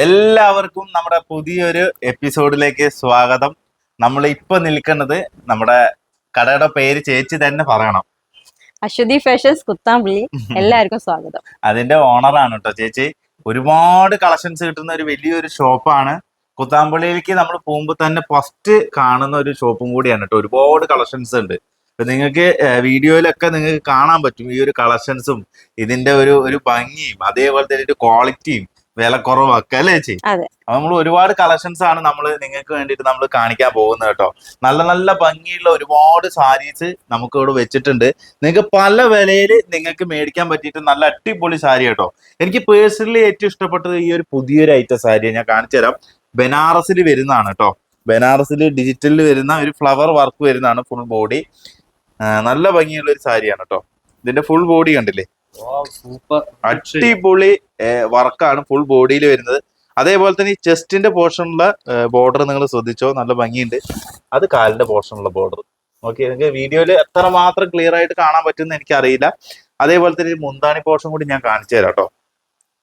എല്ലാവർക്കും നമ്മുടെ പുതിയൊരു എപ്പിസോഡിലേക്ക് സ്വാഗതം. നമ്മൾ ഇപ്പൊ നിൽക്കുന്നത് നമ്മുടെ കടയുടെ പേര് ചേച്ചി തന്നെ പറയണം. അശ്വതി ഫാഷൻസ് കുത്താമ്പള്ളി എല്ലാവർക്കും സ്വാഗതം. അതിന്റെ ഓണറാണ് കേട്ടോ ചേച്ചി. ഒരുപാട് കളക്ഷൻസ് കിട്ടുന്ന ഒരു വലിയൊരു ഷോപ്പാണ്. കുത്താമ്പള്ളിയിലേക്ക് നമ്മൾ പോകുമ്പോൾ തന്നെ ഫസ്റ്റ് കാണുന്ന ഒരു ഷോപ്പും കൂടിയാണ് കേട്ടോ. ഒരുപാട് കളക്ഷൻസ് ഉണ്ട്. ഇപ്പൊ നിങ്ങൾക്ക് വീഡിയോയിലൊക്കെ നിങ്ങൾക്ക് കാണാൻ പറ്റും ഈ ഒരു കളക്ഷൻസും. ഇതിന്റെ ഒരു ഒരു ഭംഗിയും അതേപോലെ തന്നെ ഒരു ക്വാളിറ്റിയും വിലക്കുറവൊക്കെ അല്ലേ ചേച്ചി? അപ്പൊ നമ്മൾ ഒരുപാട് കളക്ഷൻസ് ആണ് നമ്മൾ നിങ്ങൾക്ക് വേണ്ടിയിട്ട് നമ്മൾ കാണിക്കാൻ പോകുന്നത് കേട്ടോ. നല്ല നല്ല ഭംഗിയുള്ള ഒരുപാട് സാരീസ് നമുക്ക് ഇവിടെ വെച്ചിട്ടുണ്ട്. നിങ്ങൾക്ക് പല വിലയിൽ നിങ്ങൾക്ക് മേടിക്കാൻ പറ്റിയിട്ട് നല്ല അടിപൊളി സാരി കേട്ടോ. എനിക്ക് പേഴ്സണലി ഏറ്റവും ഇഷ്ടപ്പെട്ടത് ഈ ഒരു പുതിയൊരു ഐറ്റം സാരി ഞാൻ കാണിച്ചു തരാം. ബനാറസിൽ വരുന്നതാണ് കേട്ടോ. ബനാറസിൽ ഡിജിറ്റലിൽ വരുന്ന ഒരു ഫ്ലവർ വർക്ക് വരുന്നതാണ് ഫുൾ ബോഡി നല്ല ഭംഗിയുള്ള ഒരു സാരിയാണ് കേട്ടോ. ഇതിന്റെ ഫുൾ ബോഡി കണ്ടില്ലേ? അടിപൊളി വർക്കാണ് ഫുൾ ബോഡിയിൽ വരുന്നത്. അതേപോലെ തന്നെ ഈ ചെസ്റ്റിന്റെ പോർഷനുള്ള ബോർഡർ നിങ്ങൾ ശ്രദ്ധിച്ചോ? നല്ല ഭംഗിയുണ്ട്. അത് കാലിന്റെ പോർഷനുള്ള ബോർഡർ ഓക്കെ നിങ്ങൾക്ക് വീഡിയോയിൽ എത്ര മാത്രം ക്ലിയർ ആയിട്ട് കാണാൻ പറ്റുമെന്ന് എനിക്കറിയില്ല. അതേപോലെ തന്നെ ഈ മുന്താണി പോർഷൻ കൂടി ഞാൻ കാണിച്ചു തരാം കേട്ടോ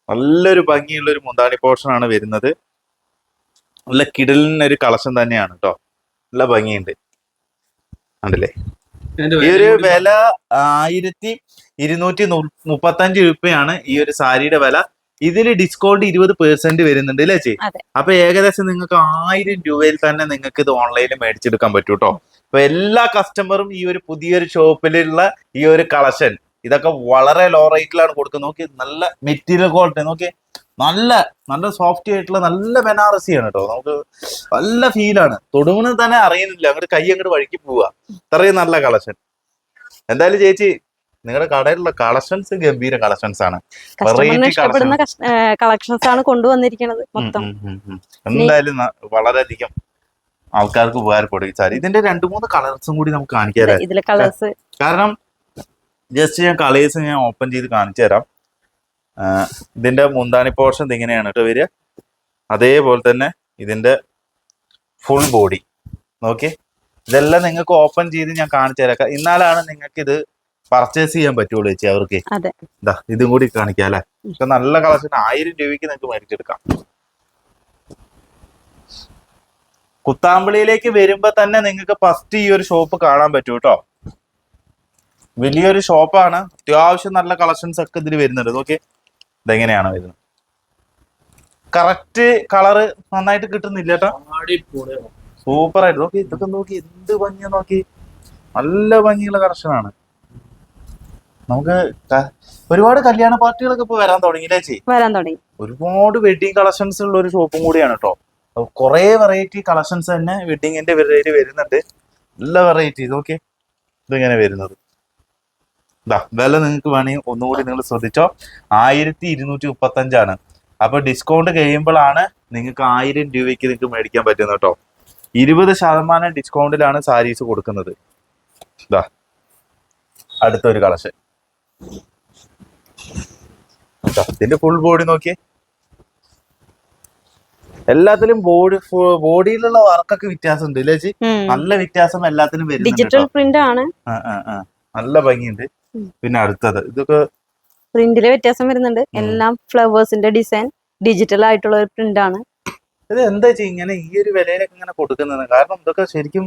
നല്ലൊരു ഭംഗിയുള്ള ഒരു മുന്താണി പോർഷൻ ആണ് വരുന്നത്. നല്ല കിടലിനൊരു കളക്ഷൻ തന്നെയാണ് കേട്ടോ നല്ല ഭംഗിയുണ്ട്. കണ്ടില്ലേ? ഈ ഒരു വില ആയിരത്തി ഇരുന്നൂറ്റി മുപ്പത്തഞ്ച് രൂപയാണ് ഈ ഒരു സാരിയുടെ വില. ഇതിൽ ഡിസ്കൗണ്ട് ഇരുപത് പെർസെന്റ് വരുന്നുണ്ട് അല്ലേ ചേച്ചി? അപ്പൊ ഏകദേശം നിങ്ങൾക്ക് ആയിരം രൂപയിൽ തന്നെ നിങ്ങൾക്ക് ഇത് ഓൺലൈനിൽ മേടിച്ചെടുക്കാൻ പറ്റൂ കേട്ടോ അപ്പൊ എല്ലാ കസ്റ്റമറും ഈ ഒരു പുതിയൊരു ഷോപ്പിലുള്ള ഈ ഒരു കളക്ഷൻ ഇതൊക്കെ വളരെ ലോ റേറ്റിലാണ് കൊടുക്കുന്നത്. നോക്കി നല്ല മെറ്റീരിയൽ ക്വാളിറ്റി നോക്കി നല്ല നല്ല സോഫ്റ്റ് ആയിട്ടുള്ള നല്ല ആണ് കേട്ടോ നമുക്ക് നല്ല ഫീലാണ് തൊടുവിന് തന്നെ അറിയുന്നില്ല. അങ്ങോട്ട് കൈ അങ്ങോട്ട് വഴിക്ക് പോവുക ഇത്രയും നല്ല കളക്ഷൻ എന്തായാലും ചേച്ചി നിങ്ങളുടെ കടയിലുള്ള കളക്ഷൻസ് ഗംഭീര കളക്ഷൻസ് ആണ്. കളക്ഷൻസ് ആണ് കൊണ്ടുവന്നിരിക്കുന്നത് മൊത്തം. എന്തായാലും വളരെയധികം ആൾക്കാർക്ക് ഉപകാരപ്പെടും ഈ സാരി. ഇതിന്റെ രണ്ടു മൂന്ന് കളേഴ്സും കൂടി നമുക്ക് കാണിക്കാം കാരണം ജസ്റ്റ് ഞാൻ കളേഴ്സ് ഞാൻ ഓപ്പൺ ചെയ്ത് കാണിച്ചു തരാം ഇതിന്റെ മുന്താനി പോർഷൻ ഇങ്ങനെയാണ് കേട്ടോ വരിക. അതേപോലെ തന്നെ ഇതിന്റെ ഫുൾ ബോഡി നോക്കി ഇതെല്ലാം നിങ്ങൾക്ക് ഓപ്പൺ ചെയ്ത് ഞാൻ കാണിച്ചു തരാം. ഇന്നാലാണ് നിങ്ങൾക്ക് ഇത് പർച്ചേസ് ചെയ്യാൻ പറ്റുള്ളൂ ചേച്ചി അവർക്ക്. ഇതാ ഇതും കൂടി കാണിക്കാം അല്ലെ? പക്ഷെ നല്ല കളക്ഷൻ ആയിരം രൂപയ്ക്ക് നിങ്ങൾക്ക് മേടിച്ചെടുക്കാം. കുത്താമ്പളിയിലേക്ക് വരുമ്പോ തന്നെ നിങ്ങൾക്ക് ഫസ്റ്റ് ഈ ഒരു ഷോപ്പ് കാണാൻ പറ്റൂ കേട്ടോ വലിയൊരു ഷോപ്പാണ് അത്യാവശ്യം നല്ല കളക്ഷൻസ് ഒക്കെ ഇതിൽ വരുന്നുണ്ട്. നോക്കി ഇതെങ്ങനെയാണ് വരുന്നത് കറക്റ്റ് കളറ് നന്നായിട്ട് കിട്ടുന്നില്ല കേട്ടോ. സൂപ്പർ ആയിട്ട് നോക്കി ഇതൊക്കെ നോക്കി എന്ത് ഭംഗിയാ നോക്കി. നല്ല ഭംഗിയുള്ള കറക്ഷനാണ് നമുക്ക് ഒരുപാട് കല്യാണ പാർട്ടികളൊക്കെ ഇപ്പൊ വരാൻ തുടങ്ങിയില്ലേ ചേച്ചി? വരാൻ തുടങ്ങി. ഒരുപാട് വെഡിങ് കളക്ഷൻസ് ഉള്ള ഒരു ഷോപ്പും കൂടിയാണ് കേട്ടോ. കുറെ വെറൈറ്റി കളക്ഷൻസ് തന്നെ വെഡിങ്ങിന്റെ വെറൈറ്റി വരുന്നുണ്ട്. നല്ല വെറൈറ്റി നോക്കി ഇതിങ്ങനെ വരുന്നത്. ഇതാ വില നിങ്ങൾക്ക് വേണമെങ്കിൽ ഒന്നുകൂടി നിങ്ങൾ ശ്രദ്ധിച്ചോ. ആയിരത്തി ഇരുന്നൂറ്റി മുപ്പത്തി അഞ്ചാണ് അപ്പൊ ഡിസ്കൗണ്ട് കഴിയുമ്പോഴാണ് നിങ്ങൾക്ക് ആയിരം രൂപയ്ക്ക് നിങ്ങൾക്ക് മേടിക്കാൻ പറ്റുന്നത് കേട്ടോ. ഇരുപത് ശതമാനം ഡിസ്കൗണ്ടിലാണ് സാരീസ് കൊടുക്കുന്നത്. ഇതാ അടുത്തൊരു കളക്ഷൻ ഇതിന്റെ ഫുൾ ബോഡി നോക്കിയേ. എല്ലാത്തിലും ബോഡി ബോഡിയിലുള്ള വർക്കൊക്കെ വ്യത്യാസം ഉണ്ട് ഇല്ലേ ചേച്ചി? നല്ല വ്യത്യാസം എല്ലാത്തിലും വരും ഡിജിറ്റൽ പ്രിന്റ് ആണ്. ആ, ആ, ആ. നല്ല ഭംഗിയുണ്ട്. പിന്നെ അടുത്തത്. ഇതൊക്കെ പ്രിന്റിലെ വ്യത്യാസം വരുന്നുണ്ട്. എല്ലാം ഫ്ലവേഴ്സിന്റെ ഡിസൈൻ. ഡിജിറ്റൽ ആയിട്ടുള്ള ഒരു പ്രിന്റ് ആണ്. ഇത് എന്താ ചെയ്യ ഇങ്ങനെ ഈ ഒരു വിലയിലൊക്കെ ഇങ്ങനെ കൊടുക്കുന്നത്? കാരണം ഇതൊക്കെ ശരിക്കും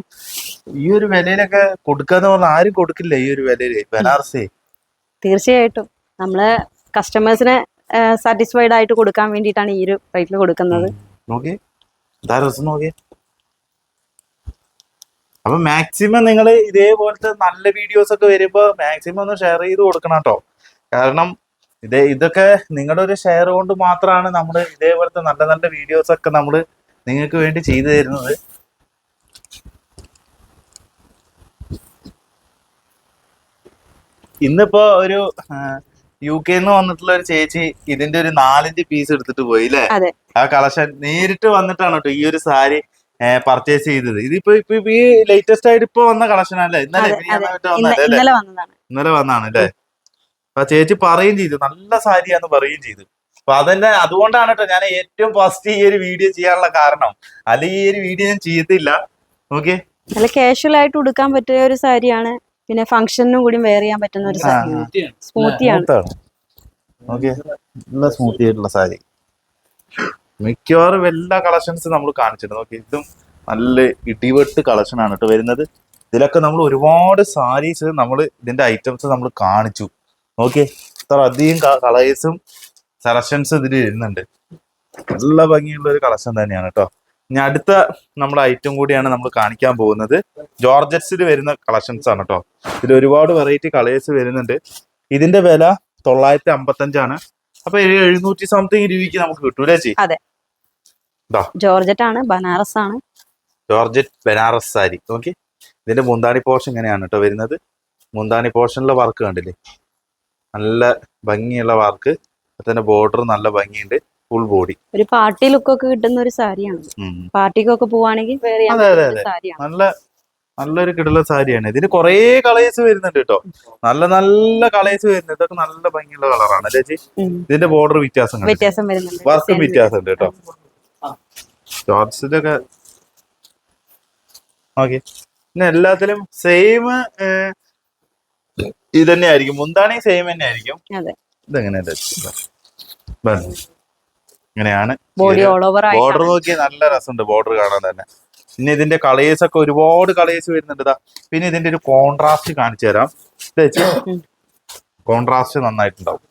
ഈ ഒരു വിലയിലൊക്കെ കൊടുക്കാന്ന് പറഞ്ഞാൽ ആരും കൊടുക്കില്ല ഈ ഒരു വിലയിൽ. ബനാറസി. തീർച്ചയായിട്ടും. നമ്മൾ കസ്റ്റമേഴ്സിനെ സാറ്റിസ്ഫൈഡ് ആയിട്ട് കൊടുക്കാൻ വേണ്ടിയിട്ടാണ് ഈ ഒരു റേറ്റിൽ കൊടുക്കുന്നത്. നോക്കി നോക്കി അപ്പൊ മാക്സിമം നിങ്ങൾ ഇതേപോലത്തെ നല്ല വീഡിയോസ് ഒക്കെ വരുമ്പോ മാക്സിമം ഒന്ന് ഷെയർ ചെയ്ത് കൊടുക്കണം കേട്ടോ കാരണം ഇത് ഇതൊക്കെ നിങ്ങളുടെ ഒരു ഷെയർ കൊണ്ട് മാത്രമാണ് നമ്മൾ ഇതേപോലത്തെ നല്ല നല്ല വീഡിയോസ് ഒക്കെ നമ്മൾ നിങ്ങൾക്ക് വേണ്ടി ചെയ്തു തരുന്നത്. ഇന്നിപ്പോ ഒരു യു കെന്ന് വന്നിട്ടുള്ള ഒരു ചേച്ചി ഇതിന്റെ ഒരു നാലഞ്ച് പീസ് എടുത്തിട്ട് പോയി അല്ലേ ആ കളക്ഷൻ നേരിട്ട് വന്നിട്ടാണ് കേട്ടോ ഈ ഒരു സാരി പർച്ചേസ് ചെയ്തത്. ഇതിപ്പോ ഇപ്പൊ ഈ ലേറ്റസ്റ്റ് ആയിട്ട് ഇപ്പൊ വന്ന കളക്ഷൻ അല്ലേ ഇന്നലെ ഇന്നലെ വന്നതാണ്. ഇന്നലെ വന്നാണ് അല്ലേ? അപ്പൊ ചേച്ചി പറയുകയും ചെയ്തു. നല്ല സാരിയാന്ന് പറയുകയും ചെയ്തു. അപ്പൊ അതന്നെ അതുകൊണ്ടാണ് കേട്ടോ ഞാൻ ഏറ്റവും ഫസ്റ്റ് ഈ ഒരു വീഡിയോ ചെയ്യാനുള്ള കാരണം. അല്ലെങ്കിൽ ഈ ഒരു വീഡിയോ ഞാൻ ചെയ്തില്ല ഓക്കെ നല്ല കാഷ്വൽ ആയിട്ട് ഉടുക്കാൻ പറ്റിയ ഒരു സാരിയാണ്. പിന്നെ ഫംഗ്ഷനും കൂടി വെയർ ചെയ്യാൻ പറ്റുന്ന ഒരു സാരിയാണ്. സ്മൂത്തിയാണ്. ഓക്കെ നല്ല സ്മൂത്തി ആയിട്ടുള്ള സാരി. മിക്കവാറും എല്ലാ കളക്ഷൻസ് നമ്മൾ കാണിച്ചിട്ടുണ്ട്. നോക്കി ഇതും നല്ല ഇടിവെട്ട് കളക്ഷൻ ആണ് കേട്ടോ വരുന്നത്. ഇതിലൊക്കെ നമ്മൾ ഒരുപാട് സാരീസ് നമ്മൾ ഇതിന്റെ ഐറ്റംസ് നമ്മൾ കാണിച്ചു. നോക്കി ഇത്ര അധികം കളേഴ്സും സെലക്ഷൻസ് ഇതിൽ വരുന്നുണ്ട്. നല്ല ഭംഗിയുള്ള ഒരു കളക്ഷൻ തന്നെയാണ് കേട്ടോ. ഇനി അടുത്ത നമ്മൾ ഐറ്റം കൂടിയാണ് നമ്മൾ കാണിക്കാൻ പോകുന്നത്. ജോർജറ്റ്സിൽ വരുന്ന കളക്ഷൻസ് ആണ് കേട്ടോ. ഇതിൽ ഒരുപാട് വെറൈറ്റി കളേഴ്സ് വരുന്നുണ്ട്. ഇതിന്റെ വില തൊള്ളായിരത്തി അമ്പത്തഞ്ചാണ്. അപ്പൊ എഴുന്നൂറ്റി സംതിങ് രൂപയ്ക്ക് നമുക്ക് കിട്ടൂലേ ചേച്ചി? ജോർജറ്റ് ആണ് ബനാറസ് ആണ് ജോർജറ്റ് ബനാറസ് സാരി. നോക്കി. ഇതിന്റെ മുന്താണി പോർഷൻ ഇങ്ങനെയാണ് കേട്ടോ വരുന്നത്. മുന്താണി പോർഷനിലെ വർക്ക് കണ്ടില്ലേ? നല്ല ഭംഗിയുള്ള വർക്ക് അതിന്റെ ബോർഡർ നല്ല ഭംഗിയുണ്ട്. ഫുൾ ബോഡി ഒരു പാർട്ടി ലുക്കൊക്കെ കിട്ടുന്ന ഒരു സാരിയാണ്. പാർട്ടിക്കൊക്കെ പോവാണെങ്കിൽ അതെ, അതെ, നല്ല നല്ലൊരു കിടല സാരിയാണ്. ഇതിന് കുറേ കളേഴ്സ് വരുന്നുണ്ട് കേട്ടോ. നല്ല നല്ല കളേഴ്സ് വരുന്നുണ്ട്. ഇതൊക്കെ നല്ല ഭംഗിയുള്ള കളറാണ് അല്ലേ ചേച്ചി? ഇതിന്റെ ബോർഡർ വ്യത്യാസം വർക്കും വ്യത്യാസം ഉണ്ട് കേട്ടോ. ഒക്കെ ഓക്കെ പിന്നെ എല്ലാത്തിലും സെയിം ഇത് തന്നെ ആയിരിക്കും മുന്താണി സെയിം തന്നെ ആയിരിക്കും അതെ ഇതെങ്ങനെയല്ലേ ഇങ്ങനെയാണ്. ബോർഡർ നോക്കിയാൽ നല്ല രസമുണ്ട്. ബോർഡർ കാണാൻ തന്നെ. പിന്നെ ഇതിന്റെ കളേഴ്സ് ഒക്കെ ഒരുപാട് കളേഴ്സ് വരുന്നുണ്ട് പിന്നെ ഇതിന്റെ ഒരു കോൺട്രാസ്റ്റ് കാണിച്ചു തരാം. കോൺട്രാസ്റ്റ് നന്നായിട്ടുണ്ടാവും.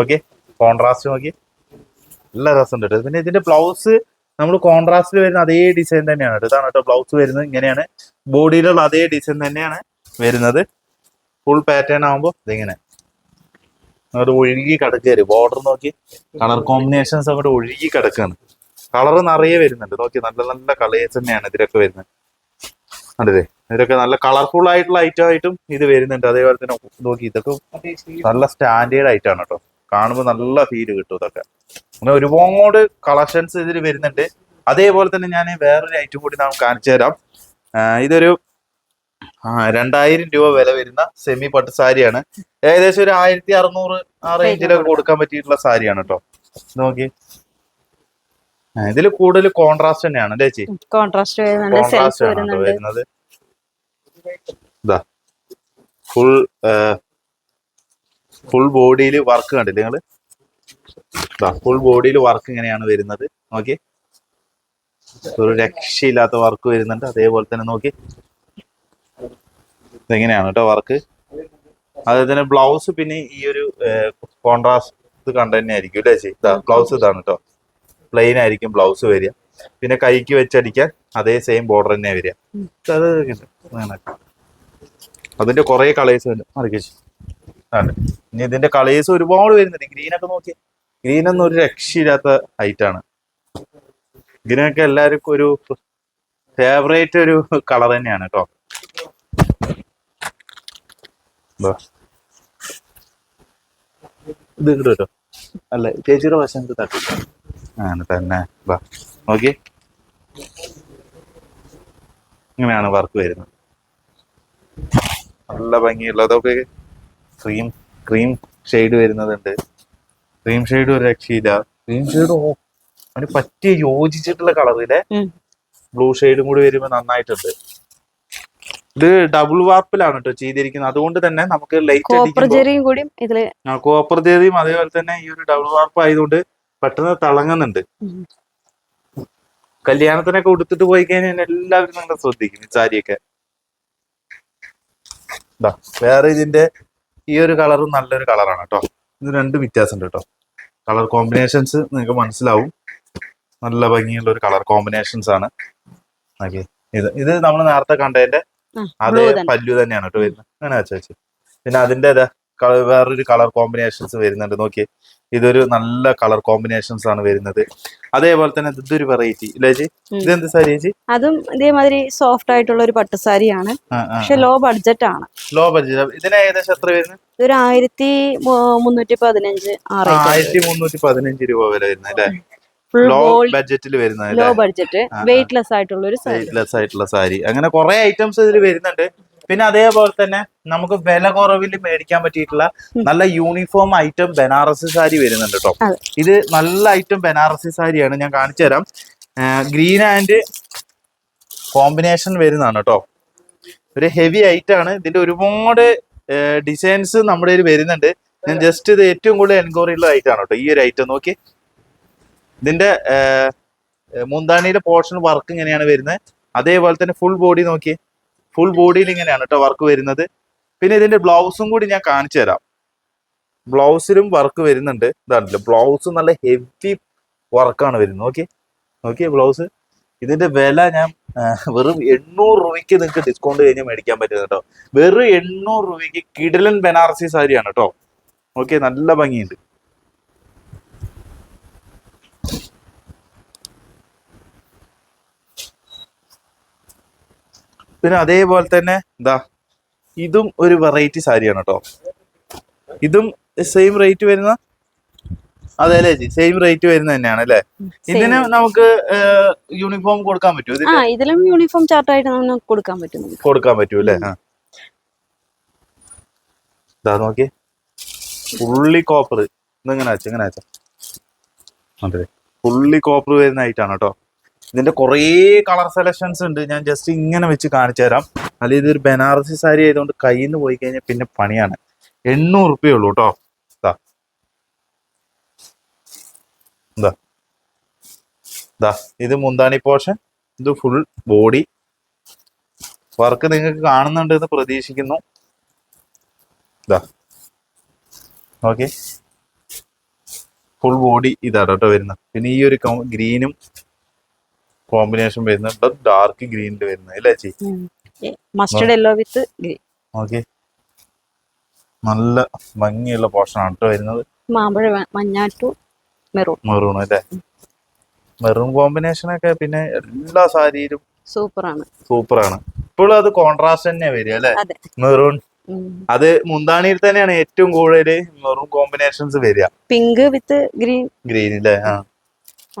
ഓക്കെ കോൺട്രാസ്റ്റ് നോക്കി നല്ല രസമുണ്ട് കേട്ടോ. പിന്നെ ഇതിന്റെ ബ്ലൗസ് നമ്മൾ കോൺട്രാസ്റ്റിൽ വരുന്ന അതേ ഡിസൈൻ തന്നെയാണ് ഇതാണ് കേട്ടോ ബ്ലൗസ് വരുന്നത്. ഇങ്ങനെയാണ്. ബോഡിയിലുള്ള അതേ ഡിസൈൻ തന്നെയാണ് വരുന്നത്. ഫുൾ പാറ്റേൺ ആകുമ്പോൾ ഇതിങ്ങനെ. അങ്ങോട്ട് ഒഴുകി കിടക്കുകയാണ്. ബോർഡർ നോക്കി. കളർ കോമ്പിനേഷൻസ് അങ്ങോട്ട് ഒഴുകി കിടക്കുകയാണ്. കളർ നിറയെ വരുന്നുണ്ട്. നോക്കി നല്ല നല്ല കളേഴ്സ് തന്നെയാണ് ഇതിലൊക്കെ വരുന്നത്. കണ്ടില്ലേ? ഇതിലൊക്കെ നല്ല കളർഫുൾ ആയിട്ടുള്ള ഐറ്റം ആയിട്ടും ഇത് വരുന്നുണ്ട്. അതേപോലെ തന്നെ നോക്കി ഇതൊക്കെ നല്ല സ്റ്റാൻഡേർഡ് ആയിട്ടാണ് കേട്ടോ കാണുമ്പോൾ നല്ല ഫീൽ കിട്ടും ഇതൊക്കെ. അങ്ങനെ ഒരുപാട് കളക്ഷൻസ് ഇതിൽ വരുന്നുണ്ട്. അതേപോലെ തന്നെ ഞാൻ വേറൊരു ഐറ്റം കൂടി നാം കാണിച്ചു തരാം. ഇതൊരു രണ്ടായിരം രൂപ വില വരുന്ന സെമി പട്ട് സാരിയാണ്. ഏകദേശം ഒരു ആയിരത്തി അറുന്നൂറ് ആ റേഞ്ചിലൊക്കെ കൊടുക്കാൻ പറ്റിയിട്ടുള്ള സാരിയാണ് കേട്ടോ നോക്കി. ഇതിൽ കൂടുതൽ കോൺട്രാസ്റ്റ് തന്നെയാണ് അല്ലേ ചേച്ചി? കോൺട്രാസ്റ്റ് വരുന്നുണ്ട് സെൽസ് കോൺട്രാസ്റ്റ് ആണ് വരുന്നുണ്ട്. വരുന്നത്. ഇതാ ഫുൾ ഫുൾ ബോഡിയിൽ വർക്ക് കണ്ടില്ലേ നിങ്ങൾ? ഫുൾ ബോഡിയിൽ വർക്ക് ഇങ്ങനെയാണ് വരുന്നത്. നോക്കി. ഒരു രക്ഷയില്ലാത്ത വർക്ക് വരുന്നുണ്ട്. അതേപോലെ തന്നെ നോക്കി. ഇതെങ്ങനെയാണ് കേട്ടോ വർക്ക് അതേ തന്നെ ബ്ലൗസ് പിന്നെ ഈ ഒരു കോൺട്രാസ്റ്റ് കണ്ടു തന്നെ ആയിരിക്കും അല്ലേ ചേച്ചി? ബ്ലൗസ് ഇതാണ് കേട്ടോ. പ്ലെയിൻ ആയിരിക്കും ബ്ലൗസ് വരിക. പിന്നെ കൈക്ക് വെച്ചടിക്കാൻ അതേ സെയിം ബോർഡർ തന്നെ വരിക. അത് അതിന്റെ കുറെ കളേഴ്സ് ഉണ്ട്. മറിക്കച്ച് ആണ് ഇനി ഇതിന്റെ കളേഴ്സ് ഒരുപാട് വരുന്നുണ്ട്. ഗ്രീൻ ഒക്കെ നോക്കി. ഗ്രീൻ ഒന്നും ഒരു രക്ഷയില്ലാത്ത ഹൈറ്റ് ആണ്. ഗ്രീനൊക്കെ എല്ലാവർക്കും ഒരു ഫേവറേറ്റ് ഒരു കളർ തന്നെയാണ് കേട്ടോ. ഇത് കിട്ടും കേട്ടോ അല്ല ചേച്ചിയുടെ വശം ഇത് അങ്ങനെ തന്നെ. ബാ നോക്കി ഇങ്ങനെയാണ് വർക്ക് വരുന്നത്. നല്ല ഭംഗിയുള്ള അതൊക്കെ ക്രീം ക്രീം ഷെയ്ഡ് വരുന്നതുണ്ട് ക്രീം ഷെയ്ഡ് ഒരു രക്ഷയില്ല. ക്രീം ഷെയ്ഡ് അതിന് പറ്റിയ യോജിച്ചിട്ടുള്ള കളറിലെ. ബ്ലൂ ഷെയ്ഡും കൂടി വരുമ്പോൾ നന്നായിട്ടുണ്ട്. ഇത് ഡബിൾ വാർപ്പിലാണ് കേട്ടോ ചെയ്തിരിക്കുന്നത്. അതുകൊണ്ട് തന്നെ നമുക്ക് ലൈറ്റ് കോപ്പർ ജെറിയും കൂടി ഇതിൽ കോപ്പർ ജെറിയും അതേപോലെ തന്നെ ഈ ഒരു ഡബിൾ വാർപ്പ് ആയതുകൊണ്ട് പെട്ടെന്ന് തിളങ്ങുന്നുണ്ട്. കല്യാണത്തിനൊക്കെ ഉടുത്തിട്ട് പോയി കഴിഞ്ഞാൽ എല്ലാവരും നിങ്ങളെ ശ്രദ്ധിക്കും ഈ സാരിയൊക്കെ. വേറെ ഇതിന്റെ ഈ ഒരു കളറും നല്ലൊരു കളറാണ് കേട്ടോ. ഇത് രണ്ട് വ്യത്യാസമുണ്ട് കേട്ടോ. കളർ കോമ്പിനേഷൻസ് നിങ്ങൾക്ക് മനസ്സിലാവും. നല്ല ഭംഗിയുള്ള ഒരു കളർ കോമ്പിനേഷൻസ് ആണ്. ഓക്കെ. ഇത് ഇത് നമ്മൾ നേരത്തെ കണ്ടതിന്റെ അതേ പല്ലു തന്നെയാണ് കേട്ടോ വരുന്നത്. അങ്ങനെ വെച്ചാ പിന്നെ അതിന്റെ വേറൊരു കളർ കോമ്പിനേഷൻസ് വരുന്നുണ്ട്. നോക്കി ഇതൊരു നല്ല കളർ കോമ്പിനേഷൻസ് ആണ് വരുന്നത്. അതേപോലെ തന്നെ ഇതൊരു വെറൈറ്റി. ഇല്ലേ ചേച്ചി? എന്ത് ഇതെന്ത് സാരി ചേച്ചി? അതും ഇതേമാതിരി സോഫ്റ്റ് ആയിട്ടുള്ള ഒരു പട്ടുസാരിയാണ് പക്ഷെ ലോ ബഡ്ജറ്റ് ആണ്. Low budget. ഇതിന് ഏകദേശം എത്ര വരുന്നത് ഇതൊരു ആയിരത്തി മുന്നൂറ്റി പതിനഞ്ച് ആയിരത്തി മുന്നൂറ്റി പതിനഞ്ച് രൂപ വില വരുന്നത് അല്ലേ? ലോ ബഡ്ജറ്റിൽ വരുന്നത് ലോ ബഡ്ജറ്റ്. വെയിറ്റ്ലെസ് ആയിട്ടുള്ള ഒരു സാരി. വെയിറ്റ്ലെസ് ആയിട്ടുള്ള സാരി. അങ്ങനെ കുറെ ഐറ്റംസ് ഇതിൽ വരുന്നുണ്ട്. പിന്നെ അതേപോലെ തന്നെ നമുക്ക് വില കുറവിൽ മേടിക്കാൻ പറ്റിയിട്ടുള്ള നല്ല യൂണിഫോം ഐറ്റം ബനാറസി സാരി വരുന്നുണ്ട് കേട്ടോ ഇത് നല്ല ഐറ്റം ബനാറസി സാരിയാണ് ഞാൻ കാണിച്ചു തരാം. ഗ്രീൻ ആൻഡ് കോമ്പിനേഷൻ വരുന്നതാണ് കേട്ടോ ഒരു ഹെവി ഐറ്റം ആണ്. ഇതിന്റെ ഒരുപാട് ഡിസൈൻസ് നമ്മുടെ കയ്യിൽ വരുന്നുണ്ട്. ഞാൻ ജസ്റ്റ് ഇത് ഏറ്റവും കൂടുതൽ എൻക്വയറി ഉള്ള ഐറ്റം ആണ് കേട്ടോ ഈ ഒരു ഐറ്റം നോക്കി. ഇതിന്റെ മുന്താണിയുടെ പോർഷൻ വർക്ക് ഇങ്ങനെയാണ് വരുന്നത്. അതേപോലെ തന്നെ ഫുൾ ബോഡി നോക്കിയേ ഫുൾ ബോഡിയിൽ ഇങ്ങനെയാണ് കേട്ടോ വർക്ക് വരുന്നത്. പിന്നെ ഇതിന്റെ ബ്ലൗസും കൂടി ഞാൻ കാണിച്ചു തരാം. ബ്ലൗസിലും വർക്ക് വരുന്നുണ്ട്. ഇതാണല്ലോ ബ്ലൗസ് നല്ല ഹെവി വർക്കാണ് വരുന്നത്. ഓക്കെ നോക്കിയേ ബ്ലൗസ് ഇതിന്റെ വില ഞാൻ വെറും എണ്ണൂറ് രൂപയ്ക്ക് നിങ്ങൾക്ക് ഡിസ്കൗണ്ട് കഴിഞ്ഞ് മേടിക്കാൻ പറ്റും കേട്ടോ വെറും എണ്ണൂറ് രൂപയ്ക്ക് കിടലൻ ബനാറസി സാരിയാണ് കേട്ടോ ഓക്കെ നല്ല ഭംഗിയുണ്ട്. പിന്നെ അതേപോലെ തന്നെ എന്താ ഇതും ഒരു വെറൈറ്റി സാരിയാണ് കേട്ടോ ഇതും സെയിം റേറ്റ് വരുന്ന അതെ അല്ലേ ചേച്ചി സെയിം റേറ്റ് വരുന്ന തന്നെയാണ് അല്ലേ? ഇതിന് നമുക്ക് യൂണിഫോം കൊടുക്കാൻ പറ്റുമോ ഇതിലും യൂണിഫോം ചാർട്ടായിട്ട് നമുക്ക് കൊടുക്കാൻ പറ്റും കൊടുക്കാൻ പറ്റും അല്ലേ? ഇതാ നോക്കി ഫുള്ളി കോപ്പർ ഇതെങ്ങനെ വെച്ച? ഇങ്ങനെ വെച്ച. അതെ. ഫുള്ളി കോപ്പർ വരുന്ന ഐറ്റാണ് കേട്ടോ ഇതിന്റെ കുറേ കളർ സെലക്ഷൻസ് ഉണ്ട്. ഞാൻ ജസ്റ്റ് ഇങ്ങനെ വെച്ച് കാണിച്ചു തരാം. അല്ലെങ്കിൽ ഇതൊരു ബനാറസി സാരി ആയതുകൊണ്ട് കയ്യിൽ നിന്ന് പോയി കഴിഞ്ഞാൽ പിന്നെ പണിയാണ്. എണ്ണൂറ് റുപ്യ ഉള്ളൂ കേട്ടോ എന്താ ഇതാ ഇതാ മുന്താണി പോർഷൻ. ഇത് ഫുൾ ബോഡി വർക്ക് നിങ്ങൾക്ക് കാണുന്നുണ്ട് എന്ന് പ്രതീക്ഷിക്കുന്നു. ഇതാ ഓക്കെ ഫുൾ ബോഡി ഇതാണ് കേട്ടോ വരുന്നത്. പിന്നെ ഈ ഒരു ഗ്രീനും കോമ്പിനേഷൻ വരുന്നുണ്ട്. ഡാർക്ക് ഗ്രീനിൽ വരുന്നത് അല്ലേ ചേച്ചി? Mustard yellow with green. Okay. നല്ല ഭംഗിയുള്ള പോർഷനാണ് കേട്ടോ വരുന്നത്. മാമ്പഴ മഞ്ഞ ടു മെറൂൺ. മെറൂൺ അല്ലേ? മെറൂൺ കോമ്പിനേഷൻ ഒക്കെ പിന്നെ എല്ലാ സാരിയിലും സൂപ്പറാണ്. സൂപ്പറാണ്. ഇപ്പോഴും അത് കോൺട്രാസ്റ്റ് തന്നെ വരിക അല്ലേ? മെറൂൺ. അത് മുന്താണിയിൽ തന്നെയാണ് ഏറ്റവും കൂടുതൽ മെറൂൺ കോമ്പിനേഷൻസ് വരിക. Pink with green. ഗ്രീൻ അല്ലേ ആ.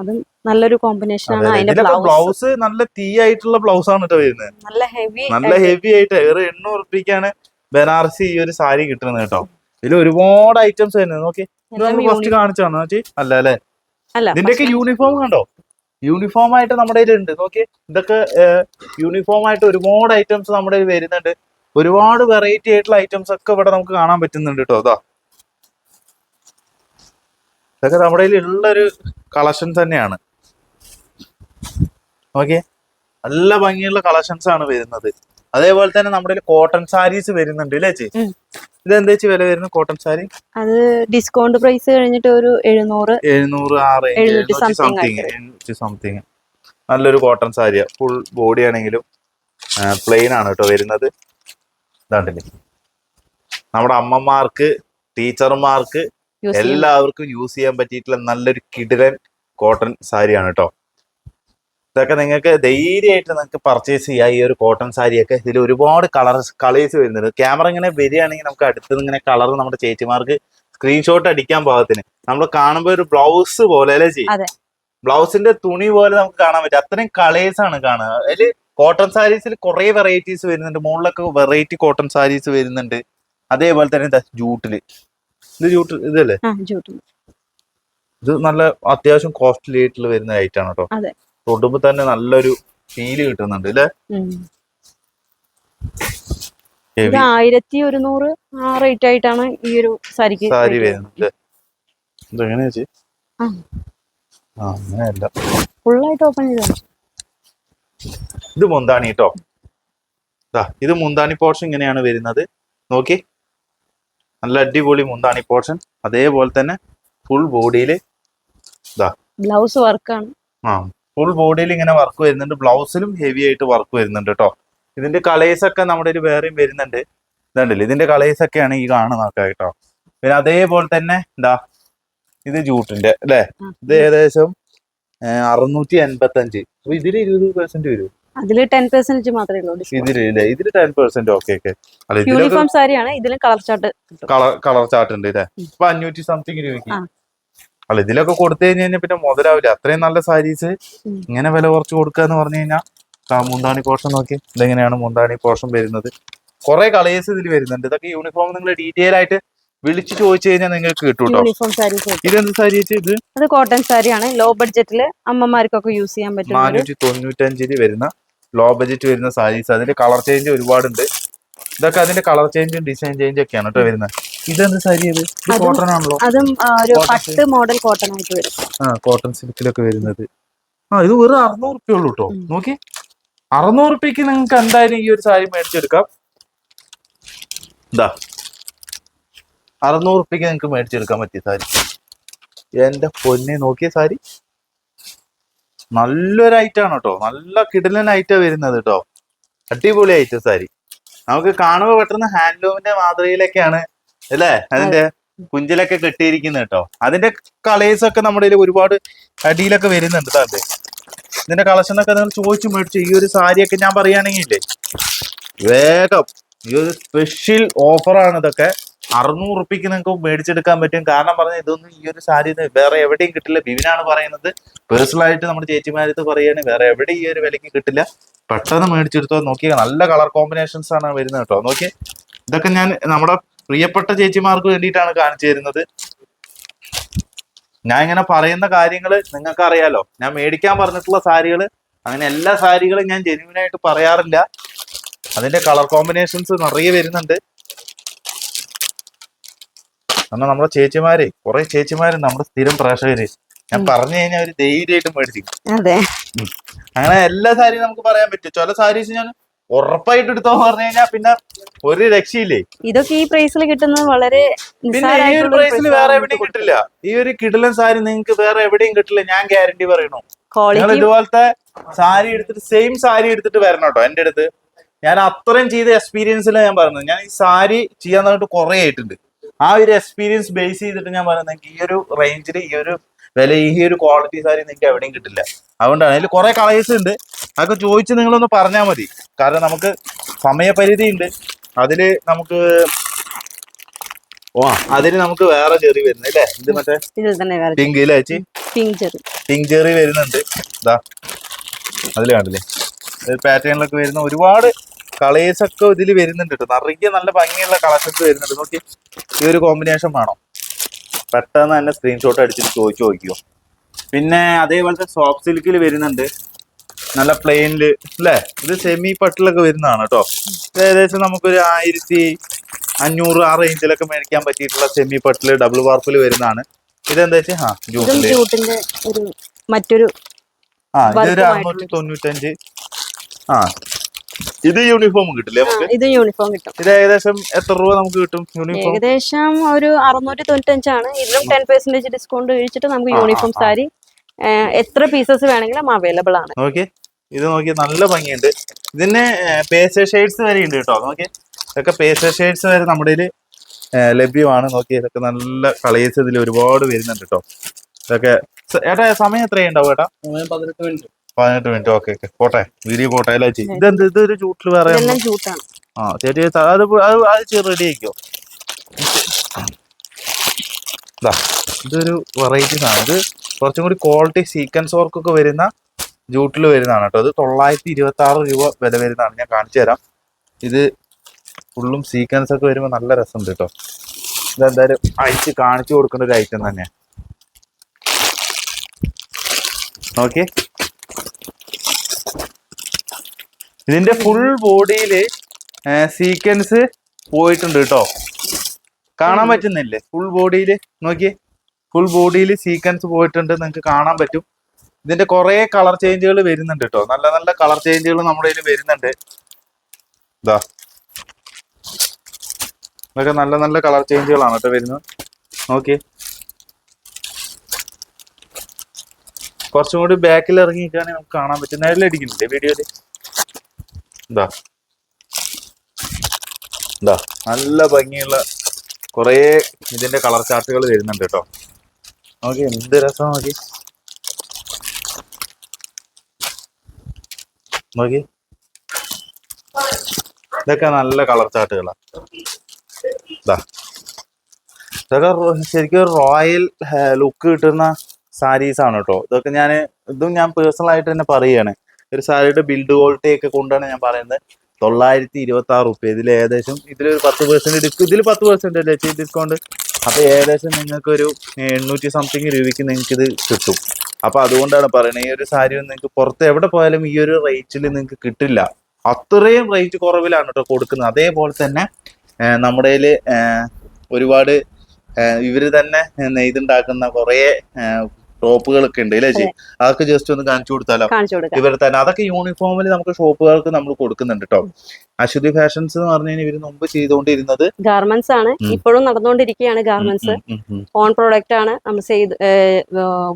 അതും നല്ലൊരു കോമ്പിനേഷൻ ആണ്. അതെ, അതെ. അതിന്റെ ബ്ലൗസ് നല്ല തീ ആയിട്ടുള്ള ബ്ലൗസ് ആണ് കേട്ടോ വരുന്നത്. നല്ല ഹെവി നല്ല ഹെവി ആയിട്ട്. വേറെ എണ്ണൂറ് റുപ്യക്കാണ് ബനാറസി ഈ ഒരു സാരി കിട്ടുന്നത് കേട്ടോ. ഇതിൽ ഒരുപാട് ഐറ്റംസ് വരുന്നത്. നോക്കി. ഫസ്റ്റ് കാണിച്ചാണ് അല്ല അല്ലെ? ഇതിന്റെയൊക്കെ യൂണിഫോം കണ്ടോ? യൂണിഫോം ആയിട്ട് നമ്മുടെ ഉണ്ട് നോക്കി. ഇതൊക്കെ യൂണിഫോം ആയിട്ട് ഒരുപാട് ഐറ്റംസ് നമ്മുടെ വരുന്നുണ്ട്. ഒരുപാട് വെറൈറ്റി ആയിട്ടുള്ള ഐറ്റംസ് ഒക്കെ ഇവിടെ നമുക്ക് കാണാൻ പറ്റുന്നുണ്ട് കേട്ടോ അതാ ഇതൊക്കെ നമ്മുടെ ഉള്ളൊരു ഉള്ള ഒരു കളക്ഷൻ തന്നെയാണ്. ഓക്കെ നല്ല ഭംഗിയുള്ള കളക്ഷൻസ് ആണ് വരുന്നത്. അതേപോലെ തന്നെ നമ്മുടെ കോട്ടൺ സാരീസ് വരുന്നുണ്ട് അല്ലേ ചേച്ചി. ഇത് എന്താ വില വരുന്നത് കോട്ടൺ സാരി അത് ഡിസ്കൗണ്ട് പ്രൈസ് കഴിഞ്ഞിട്ട് ഒരു എഴുന്നൂറ് എഴുന്നൂറ് ആറ് സംതിങ് സംതിങ് നല്ലൊരു കോട്ടൺ സാരിയാ ഫുൾ ബോഡി ആണെങ്കിലും പ്ലെയിൻ ആണ് കേട്ടോ വരുന്നത്. ഇതാണ്ടില്ലേ. നമ്മുടെ അമ്മമാർക്ക് ടീച്ചർമാർക്ക് എല്ലാവർക്കും യൂസ് ചെയ്യാൻ പറ്റിയിട്ടുള്ള നല്ലൊരു കിടിലൻ കോട്ടൺ സാരിയാണ് കേട്ടോ. ഇതൊക്കെ നിങ്ങൾക്ക് ധൈര്യമായിട്ട് നിങ്ങൾക്ക് പർച്ചേസ് ചെയ്യാം. ഈ ഒരു കോട്ടൺ സാരിയൊക്കെ ഇതിൽ ഒരുപാട് കളർസ് കളേഴ്സ് വരുന്നുണ്ട്. ക്യാമറ ഇങ്ങനെ വരികയാണെങ്കിൽ നമുക്ക് അടുത്ത് ഇങ്ങനെ കളർ നമ്മുടെ ചേച്ചിമാർക്ക് സ്ക്രീൻഷോട്ട് അടിക്കാൻ പാകത്തിന്. നമ്മൾ കാണുമ്പോൾ ഒരു ബ്ലൗസ് പോലെ അല്ലേ ചെയ്യും ബ്ലൗസിന്റെ തുണി പോലെ നമുക്ക് കാണാൻ പറ്റും. അത്രയും കളേഴ്സ് ആണ് കാണുക. അതിൽ കോട്ടൺ സാരീസിൽ കുറെ വെറൈറ്റീസ് വരുന്നുണ്ട്. മുകളിലൊക്കെ വെറൈറ്റി കോട്ടൺ സാരീസ് വരുന്നുണ്ട്. അതേപോലെ തന്നെ ജൂട്ടിൽ ഇത് ജൂട്ട് ഇതല്ലേ? ഇത് നല്ല അത്യാവശ്യം കോസ്റ്റ്ലി ആയിട്ടുള്ള വരുന്ന ഐറ്റാണ് കേട്ടോ. തൊടുമ്പോ തന്നെ നല്ലൊരു ഫീൽ കിട്ടുന്നുണ്ട് അല്ലേ ആയിരത്തി ഒരുന്നൂറ് ആ റേറ്റ് ആയിട്ടാണ് ഈ ഒരു സാരിക്ക് സാരി വരുന്നത്. ചേച്ചി? അങ്ങനെയല്ല. ഓപ്പൺ ഇത് മുന്താണി കേട്ടോ ഇത് മുന്താണി പോർഷൻ ഇങ്ങനെയാണ് വരുന്നത്. നോക്കി. നല്ല അടിപൊളി മുന്താണി പോർഷൻ അതേപോലെ തന്നെ ഫുൾ ബോഡിയിൽ ബ്ലൗസ് വർക്കാണ് ആ ഫുൾ ബോഡിയിൽ ഇങ്ങനെ വർക്ക് വരുന്നുണ്ട്. ബ്ലൗസിലും ഹെവി ആയിട്ട് വർക്ക് വരുന്നുണ്ട് കേട്ടോ ഇതിന്റെ കളേഴ്സ് ഒക്കെ നമ്മുടെ ഒരു വേറെയും വരുന്നുണ്ട്. ഇതുണ്ടല്ലോ ഇതിന്റെ കളേഴ്സ് ഒക്കെയാണ് ഈ കാണുന്നതൊക്കെ കേട്ടോ പിന്നെ അതേപോലെ തന്നെ എന്താ ഇത് ജൂട്ടിന്റെ അല്ലേ? ഇത് ഏകദേശം അറുന്നൂറ്റി എൺപത്തി അഞ്ച് അപ്പൊ ഇതിൽ ഇരുപത് പെർസെന്റ് വരും. അതിൽ ടെൻ പെർസെന്റേജ് മാത്രമേ ഉള്ളൂ ഇതിൽ ഇതിൽ ടെൻ പെർസെന്റ് ഓക്കെ യൂണിഫോം സാരിയാണ് ഇതിലും കളർ ചാർട്ട് കളർ ചാർട്ട് ഉണ്ട് ഇല്ലേ? അപ്പൊ അഞ്ഞൂറ്റി സംതിങ് രൂപയ്ക്ക്. അല്ല ഇതിലൊക്കെ കൊടുത്തു കഴിഞ്ഞ് കഴിഞ്ഞാൽ പിന്നെ മുതലാവില്ല. അത്രയും നല്ല സാരീസ് ഇങ്ങനെ വില കുറച്ച് കൊടുക്കുക എന്ന് പറഞ്ഞു കഴിഞ്ഞാൽ മുന്താണി പോർഷൻ നോക്കി. ഇതെങ്ങനെയാണ് മുന്താണി പോർഷൻ വരുന്നത്? കുറെ കളേഴ്സ് ഇതിൽ വരുന്നുണ്ട്. ഇതൊക്കെ യൂണിഫോം നിങ്ങൾ ഡീറ്റെയിൽ ആയിട്ട് വിളിച്ച് ചോദിച്ചു കഴിഞ്ഞാൽ നിങ്ങൾക്ക് കിട്ടും ഇതെന്ത് സാരി ഇത്? അത് കോട്ടൺ സാരിയാണ് ലോ ബഡ്ജറ്റിൽ അമ്മമാർക്കൊക്കെ യൂസ് ചെയ്യാൻ പറ്റും നാനൂറ്റി തൊണ്ണൂറ്റഞ്ചിൽ വരുന്ന ലോ ബഡ്ജറ്റ് വരുന്ന സാരീസ് അതിന്റെ കളർ ചേഞ്ച് ഒരുപാടുണ്ട്. ഇതൊക്കെ അതിന്റെ കളർ ചേഞ്ചും ഡിസൈൻ ചേഞ്ചും ഒക്കെയാണ് കേട്ടോ വരുന്നത്. ഇതെന്ത് സാരി ഇത് കോട്ടൺ ആണല്ലോ. അതും ഒരു പട്ട് മോഡൽ കോട്ടൺ ആയിട്ട് വരും. ആ കോട്ടൺ സിൽക്കിലൊക്കെ വരുന്നത്. ആ ഇത് വെറും അറുന്നൂറ് റുപ്യ ഉള്ളൂ കേട്ടോ നോക്കി. അറുന്നൂറ് റുപ്യക്ക് നിങ്ങൾക്ക് എന്തായാലും ഈ ഒരു സാരി മേടിച്ചെടുക്കാം. ഇതാ അറുന്നൂറ് റുപ്യക്ക് നിങ്ങൾക്ക് മേടിച്ചെടുക്കാൻ പറ്റിയ സാരി. എന്റെ പൊന്നെ നോക്കിയ സാരി. നല്ലൊരു ഐറ്റാണ് കേട്ടോ നല്ല കിടലൻ ഐറ്റാ വരുന്നത് കേട്ടോ അടിപൊളി ഐറ്റം സാരി. നമുക്ക് കാണുമ്പോൾ പെട്ടെന്ന് ഹാൻഡ്ലൂമിന്റെ മാതൃകയിലൊക്കെയാണ് അല്ലേ? അതിന്റെ കുഞ്ചിലൊക്കെ കെട്ടിയിരിക്കുന്നു കേട്ടോ. അതിന്റെ കളേഴ്സ് ഒക്കെ നമ്മുടെ ഒരുപാട് അടിയിലൊക്കെ വരുന്നുണ്ട് അതെ. ഇതിന്റെ കളക്ഷൻ ഒക്കെ നിങ്ങൾ ചോദിച്ചു മേടിച്ചു ഈ ഒരു സാരിയൊക്കെ ഞാൻ പറയുകയാണെങ്കിൽ വേഗം ഈ ഒരു സ്പെഷ്യൽ ഓഫറാണ് ഇതൊക്കെ. അറുന്നൂറ് റുപ്യക്ക് നിങ്ങൾക്ക് മേടിച്ചെടുക്കാൻ പറ്റും. കാരണം പറഞ്ഞ ഇതൊന്നും ഈ ഒരു സാരി വേറെ എവിടെയും കിട്ടില്ല. ബിവിനാണ് പറയുന്നത്. പേഴ്സണൽ ആയിട്ട് നമ്മുടെ ചേച്ചിമാരത്ത് പറയാണ് വേറെ എവിടെ ഈ ഒരു വിലക്ക് കിട്ടില്ല. പെട്ടെന്ന് മേടിച്ചെടുത്തോ നോക്കിയാൽ നല്ല കളർ കോമ്പിനേഷൻസ് ആണ് വരുന്നത് കേട്ടോ നോക്കിയേ. ഇതൊക്കെ ഞാൻ നമ്മുടെ പ്രിയപ്പെട്ട ചേച്ചിമാർക്ക് വേണ്ടിയിട്ടാണ് കാണിച്ചു തരുന്നത്. ഞാൻ ഇങ്ങനെ പറയുന്ന കാര്യങ്ങൾ നിങ്ങൾക്ക് അറിയാലോ ഞാൻ മേടിക്കാൻ പറഞ്ഞിട്ടുള്ള സാരികൾ അങ്ങനെ എല്ലാ സാരികളും ഞാൻ ജെന്യൂൻ ആയിട്ട് പറയാറില്ല. അതിന്റെ കളർ കോമ്പിനേഷൻസ് നിറയെ വരുന്നുണ്ട്. കാരണം നമ്മുടെ ചേച്ചിമാരെ കുറെ ചേച്ചിമാര് നമ്മുടെ സ്ഥിരം പ്രേക്ഷകര്. ഞാൻ പറഞ്ഞു കഴിഞ്ഞാൽ അവർ ധൈര്യമായിട്ട് മേടിച്ചു അങ്ങനെ എല്ലാ സാരിയും നമുക്ക് പറയാൻ പറ്റും. ചില സാരീസ് ഞാൻ ഉറപ്പായിട്ട് എടുത്തോ പറഞ്ഞു കഴിഞ്ഞാൽ പിന്നെ ഒരു രക്ഷയില്ലേ? ഇതൊക്കെ ഈ പ്രൈസിൽ കിട്ടുന്നത് വളരെ പിന്നെ ഈ ഒരു പ്രൈസിൽ വേറെ എവിടെയും കിട്ടില്ല. ഈ ഒരു കിടിലൻ സാരി നിങ്ങൾക്ക് വേറെ എവിടെയും കിട്ടില്ല. ഞാൻ ഗ്യാരണ്ടി പറയണു. നിങ്ങൾ ഇതുപോലത്തെ സാരി എടുത്തിട്ട് സെയിം സാരി എടുത്തിട്ട് വരണം കേട്ടോ എന്റെ അടുത്ത്. ഞാൻ അത്രയും ചെയ്ത എക്സ്പീരിയൻസിൽ ഞാൻ പറഞ്ഞത്. ഞാൻ ഈ സാരി ചെയ്യാൻ പറഞ്ഞിട്ട് കുറെ ആയിട്ടുണ്ട്. ആ ഒരു എക്സ്പീരിയൻസ് ബേസ് ചെയ്തിട്ട് ഞാൻ പറയുന്നത് നിങ്ങൾക്ക് ഈ ഒരു റേഞ്ചിൽ ഈ ഒരു വില ഈ ഒരു ക്വാളിറ്റി സാരി നിങ്ങൾക്ക് എവിടെയും കിട്ടില്ല. അതുകൊണ്ടാണ്. അതിൽ കുറെ കളേഴ്സ് ഉണ്ട്. അതൊക്കെ ചോദിച്ച് നിങ്ങളൊന്ന് പറഞ്ഞാൽ മതി. കാരണം നമുക്ക് സമയപരിധി ഉണ്ട് അതിൽ നമുക്ക് ഓ അതിൽ നമുക്ക് വേറെ ചെറി വരുന്നത് അല്ലേ? ഇത് മറ്റേ? പിങ്ക് അല്ലേ ചേച്ചി? പിങ്ക് ചെറി വരുന്നുണ്ട്. ഇതാ അതിൽ കണ്ടില്ലേ? പാറ്റേണിലൊക്കെ വരുന്ന ഒരുപാട് കളേഴ്സ് ഒക്കെ ഇതിൽ വരുന്നുണ്ട് കേട്ടോ. നിറയെ നല്ല ഭംഗിയുള്ള കളക്ഷൻസ് വരുന്നുണ്ട്. നോക്കി ഈ ഒരു കോമ്പിനേഷൻ വേണോ. പെട്ടെന്ന് തന്നെ സ്ക്രീൻഷോട്ട് അടിച്ചിട്ട് ചോദിച്ചു നോക്കിയോ പിന്നെ അതേപോലത്തെ സോഫ്റ്റ് സിൽക്കിൽ വരുന്നുണ്ട്. നല്ല പ്ലെയിനിൽ അല്ലേ ഇത് സെമി പട്ടിലൊക്കെ വരുന്നതാണ് കേട്ടോ ഏകദേശം നമുക്കൊരു ആയിരത്തി അഞ്ഞൂറ് ആ റേഞ്ചിലൊക്കെ മേടിക്കാൻ പറ്റിയിട്ടുള്ള സെമി പട്ടിൽ ഡബിൾ വാർപ്പിൽ വരുന്നതാണ്. ഇതെന്താ വെച്ചാൽ ആ ജൂട്ടിൽ മറ്റൊരു ആ ഇതൊരു അറുന്നൂറ്റി തൊണ്ണൂറ്റഞ്ച്. ആ ഇത് യൂണിഫോം കിട്ടില്ലേ നമുക്ക്? ഇത് യൂണിഫോം കിട്ടും. ഇത് ഏകദേശം എത്ര രൂപ നമുക്ക് കിട്ടും യൂണിഫോം ഏകദേശം ഒരു അറുന്നൂറ്റി തൊണ്ണൂറ്റഞ്ചാണ്. ഇതിലും ടെൻ പെർസെന്റേജ് ഡിസ്കൗണ്ട് കഴിച്ചിട്ട് നമുക്ക് യൂണിഫോം സാരി എത്ര പീസസ് വേണമെങ്കിലും അവൈലബിൾ ആണ്. നോക്കി ഇത് നോക്കി നല്ല ഭംഗിയുണ്ട്. ഇതിന് പേസ്റ്റർ ഷെയ്ഡ്സ് വരെ ഉണ്ട് കേട്ടോ. നോക്കി ഇതൊക്കെ പേസ്റ്റർ ഷെയ്ഡ്സ് വരെ നമ്മുടെ ലഭ്യമാണ്. നോക്കി ഇതൊക്കെ നല്ല കളേഴ്സ് ഇതിൽ ഒരുപാട് വരുന്നുണ്ട് കേട്ടോ. ഇതൊക്കെ ഏട്ടാ സമയം എത്രയുണ്ടാവും ഏട്ടാ? പതിനെട്ട് മിനിറ്റ്. പതിനെട്ട് മിനിറ്റ്. Okay okay. പോട്ടെ. വീഡിയോ പോട്ടെ. അല്ലേ ചേച്ചി ഇതെന്ത് ഇതൊരു ചൂട്ടിൽ വേറെ ആ ചേച്ചി അത് അത് അത് റെഡി ആയിക്കോ? ദാ, ഇതൊരു വെറൈറ്റി സാധനം. ഇത് കുറച്ചും കൂടി ക്വാളിറ്റി സീക്വൻസ് വർക്കൊക്കെ വരുന്ന ജൂട്ടിൽ വരുന്നതാണ് കേട്ടോ. അത് തൊള്ളായിരത്തി ഇരുപത്തി ആറ് രൂപ വില വരുന്നതാണ്. ഞാൻ കാണിച്ചു തരാം. ഇത് ഫുള്ളും സീക്വൻസ് ഒക്കെ വരുമ്പോൾ നല്ല രസമുണ്ട് കേട്ടോ. ഇതെന്തായാലും അഴിച്ച് കാണിച്ചു കൊടുക്കുന്ന ഒരു ഐറ്റം തന്നെ ഓക്കെ ഇതിന്റെ ഫുൾ ബോഡിയിൽ സീക്വൻസ് പോയിട്ടുണ്ട് കേട്ടോ. കാണാൻ പറ്റുന്നില്ലേ? ഫുൾ ബോഡിയിൽ നോക്കിയേ. ഫുൾ ബോഡിയിൽ സീക്വൻസ് പോയിട്ടുണ്ട്. നിങ്ങൾക്ക് കാണാൻ പറ്റും. ഇതിന്റെ കുറെ കളർ ചേഞ്ചുകൾ വരുന്നുണ്ട് കേട്ടോ നല്ല നല്ല കളർ ചേഞ്ചുകൾ നമ്മുടെ കയ്യിൽ വരുന്നുണ്ട്. ഇതാ ഇതൊക്കെ നല്ല നല്ല കളർ ചേഞ്ചുകളാണ് കേട്ടോ വരുന്നത്. നോക്കി കുറച്ചും കൂടി ബാക്കിൽ ഇറങ്ങി നിൽക്കുകയാണെങ്കിൽ നമുക്ക് കാണാൻ പറ്റും. നേരിലടിക്കുന്നില്ലേ വീഡിയോയിൽ ഇതാ ഇതാ നല്ല ഭംഗിയുള്ള കുറേ ഇതിന്റെ കളർ ചാർട്ടുകൾ വരുന്നുണ്ട് കേട്ടോ നോക്കി എന്ത് രസം നോക്കി നോക്കി. ഇതൊക്കെ നല്ല കളർ ചാർട്ടുകളാ. ഇതാ ഇതൊക്കെ ശരിക്കും റോയൽ ലുക്ക് കിട്ടുന്ന സാരീസ് ആണ് കേട്ടോ. ഇതൊക്കെ ഞാൻ ഇതും ഞാൻ പേഴ്സണൽ ആയിട്ട് തന്നെ പറയുകയാണ് ഒരു സാരിയുടെ ബിൽഡ് ക്വാളിറ്റി ഒക്കെ കൊണ്ടാണ് ഞാൻ പറയുന്നത്. തൊള്ളായിരത്തി ഇരുപത്തി ആറ് റുപ്യ ഇതിൽ ഏകദേശം ഇതിൽ ഒരു പത്ത് ഡിസ്കൗണ്ട് ഇതിൽ പത്ത് പെർസെന്റ് അല്ലേ? ഡിസ്കൗണ്ട് അപ്പൊ ഏകദേശം നിങ്ങൾക്ക് ഒരു എണ്ണൂറ്റി സംതിങ് രൂപയ്ക്ക് നിങ്ങൾക്ക് ഇത് കിട്ടും. അപ്പൊ അതുകൊണ്ടാണ് പറയുന്നത് ഈ ഒരു സാരി നിങ്ങൾക്ക് പുറത്ത് എവിടെ പോയാലും ഈ ഒരു റേറ്റിൽ നിങ്ങൾക്ക് കിട്ടില്ല. അത്രയും റേറ്റ് കുറവിലാണ് കേട്ടോ കൊടുക്കുന്നത്. അതേപോലെ തന്നെ നമ്മുടെ ഒരുപാട് ഇവർ തന്നെ നെയ്തുണ്ടാക്കുന്ന കുറെ ടോപ്പുകളൊക്കെ ഉണ്ട് അല്ലേ ചേച്ചി? അതൊക്കെ ജസ്റ്റ് ഒന്ന് കാണിച്ചു കൊടുത്താലോ? ഇവർ തന്നെ. അതൊക്കെ യൂണിഫോമിൽ നമുക്ക് ഷോപ്പുകൾക്ക് നമ്മൾ കൊടുക്കുന്നുണ്ട് കേട്ടോ അശ്വതി ഫാഷൻസ് എന്ന് പറഞ്ഞു കഴിഞ്ഞാൽ ഇവർ മുമ്പ് ചെയ്തുകൊണ്ടിരുന്നത് ഗാർമെന്റ്സ് ആണ്. ഇപ്പോഴും നടന്നുകൊണ്ടിരിക്കുകയാണ് ഗാർമെന്റ്സ്. ഓൺ പ്രോഡക്റ്റ് ആണ് നമ്മൾ ചെയ്ത്